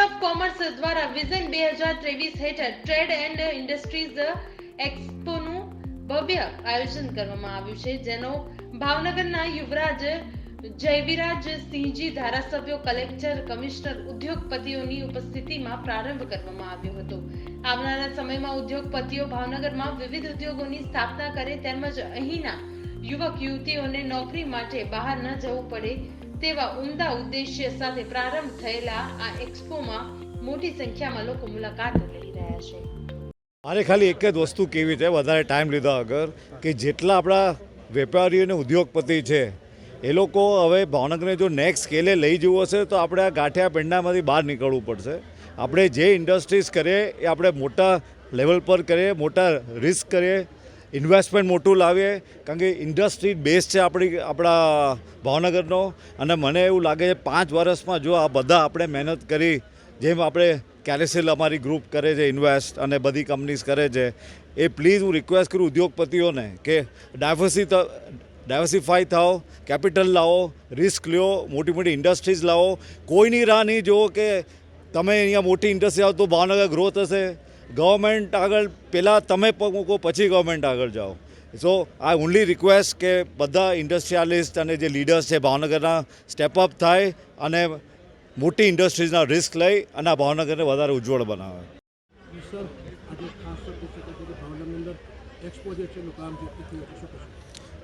દ્વારા વિઝન બે હજાર ત્રેવીસ હેઠળ ટ્રેડ એન્ડ ઇન્ડસ્ટ્રીઝ એક્સપોનું ભવ્ય આયોજન કરવામાં આવ્યું છે, જેનો ભાવનગરના યુવરાજ જયવિરાજ સિંહજી, ધારાસભ્યો, કલેક્ટર, કમિશનર, ઉદ્યોગપતિઓની ઉપસ્થિતિમાં પ્રારંભ કરવામાં આવ્યો હતો. આવનારા સમયમાં ઉદ્યોગપતિઓ ભાવનગરમાં વિવિધ ઉદ્યોગોની સ્થાપના કરે તેમજ અહીંના યુવક, યુવતીઓને નોકરી માટે બહાર ન જવું પડે તેવા ઉમદા ઉદ્દેશ્ય સાથે પ્રારંભ થયેલા આ એક્સપોમાં મોટી સંખ્યામાં લોકો મુલાકાત લઈ રહ્યા છે. મારે ખાલી એક જ વસ્તુ કેવી છે, વધારે ટાઈમ લીધા વગર, કે જેટલા આપણા વેપારીઓ અને ઉદ્યોગપતિ છે, એ લોકો હવે ભાવનગરને જો નેક્સ્ટ સ્કેલે લઈ જવું હશે, તો આપણે આ ગાંઠિયા પેંડામાંથી બહાર નીકળવું પડશે. આપણે જે ઇન્ડસ્ટ્રીઝ કરીએ, એ આપણે મોટા લેવલ પર કરીએ, મોટા રિસ્ક કરીએ ઇન્વેસ્ટમેન્ટ મોટું લાવીએ કારણ કે ઇન્ડસ્ટ્રી બેઝ છે આપણી, આપણા ભાવનગરનો. અને મને એવું લાગે છે પાંચ વર્ષમાં જો આ બધા આપણે મહેનત કરી, જેમ આપણે કેરેસેલ અમારી ગ્રુપ કરે છે ઇન્વેસ્ટ અને બધી કંપનીઝ કરે છે, એ પ્લીઝ હું રિક્વેસ્ટ કરું ઉદ્યોગપતિઓને કે ડાયવર્સી ડાયવર્સિફાઈ થાઓ કેપિટલ લાવો રિસ્ક લ્યો, મોટી મોટી ઇન્ડસ્ટ્રીઝ લાવો. કોઈની રાહ નહીં જુઓ કે તમે અહીંયા મોટી ઇન્ડસ્ટ્રી આવો તો ભાવનગર ગ્રોથ હશે. ગવર્મેન્ટ આગળ પહેલાં તમે પગ મૂકો પછી ગવર્મેન્ટ આગળ જાઓ. સો આ ઓનલી રિક્વેસ્ટ કે બધા ઇન્ડસ્ટ્રીયાલિસ્ટ અને જે લીડર્સ છે ભાવનગરના સ્ટેપ અપ થાય અને મોટી ઇન્ડસ્ટ્રીઝના રિસ્ક લઈ અને આ ભાવનગરને વધારે ઉજ્જવળ બનાવે.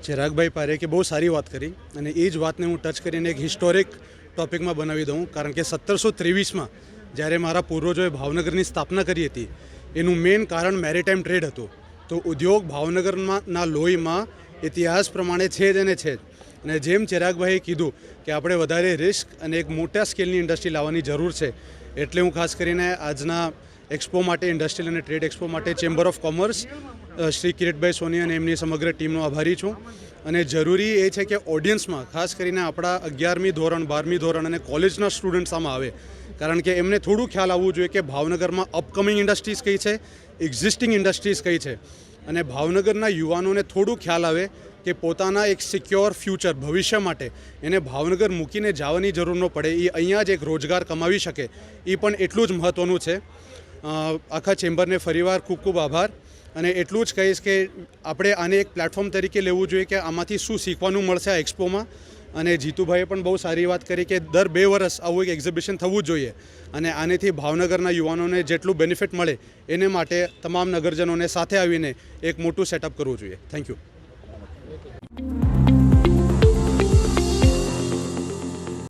ચિરાગભાઈ પારેખે બહુ સારી વાત કરી અને એ જ વાતને હું ટચ કરીને એક હિસ્ટોરિક ટોપિકમાં બનાવી દઉં. કારણ કે સત્તરસો ત્રેવીસમાં જ્યારે મારા પૂર્વજોએ ભાવનગરની સ્થાપના કરી હતી એનું મેઇન કારણ મેરીટાઈમ ટ્રેડ હતું. તો ઉદ્યોગ ભાવનગરના લોહીમાં ઇતિહાસ પ્રમાણે છે જ અને છે જ. અને જેમ ચિરાગભાઈએ કીધું કે આપણે વધારે રિસ્ક અને એક મોટા સ્કેલની ઇન્ડસ્ટ્રી લાવવાની જરૂર છે, એટલે હું ખાસ કરીને આજના એક્સપો માટે ઇન્ડસ્ટ્રીયલ અને ટ્રેડ એક્સપો માટે chamber of commerce Shri Kiritbhai Soni અને એમની સમગ્ર ટીમનો આભારી છું. અને જરૂરી એ છે કે ઓડિયન્સમાં ખાસ કરીને આપણા અગિયારમી ધોરણ, બારમી ધોરણ અને કોલેજના સ્ટુડન્ટ્સ આમાં આવે. કારણ કે એમને થોડું ખ્યાલ આવવું જોઈએ કે ભાવનગરમાં અપકમિંગ ઇન્ડસ્ટ્રીઝ કઈ છે એક્ઝિસ્ટિંગ ઇન્ડસ્ટ્રીઝ કઈ છે. અને ભાવનગરના યુવાનોને થોડું ખ્યાલ આવે કે પોતાના એક સિક્યોર ફ્યુચર ભવિષ્ય માટે એને ભાવનગર મૂકીને જવાની જરૂર ન પડે. એ અહીંયા જ એક રોજગાર કમાવી શકે. એ પણ એટલું જ મહત્ત્વનું છે. આખા ચેમ્બરને ફરીવાર ખૂબ ખૂબ આભાર. અને એટલું જ કહીશ કે આપણે આને એક પ્લેટફોર્મ તરીકે લેવું જોઈએ કે આમાંથી શું શીખવાનું મળશે આ એક્સપોમાં અને જીતુભાઈએ પણ બહુ સારી વાત કરી કે દર બે વર્ષ આવું એક એક્ઝિબિશન થવું જોઈએ. અને આનેથી ભાવનગરના યુવાનોને જેટલું બેનિફિટ મળે એને માટે તમામ નગરજનોને સાથે આવીને એક મોટું સેટઅપ કરવું જોઈએ. Thank you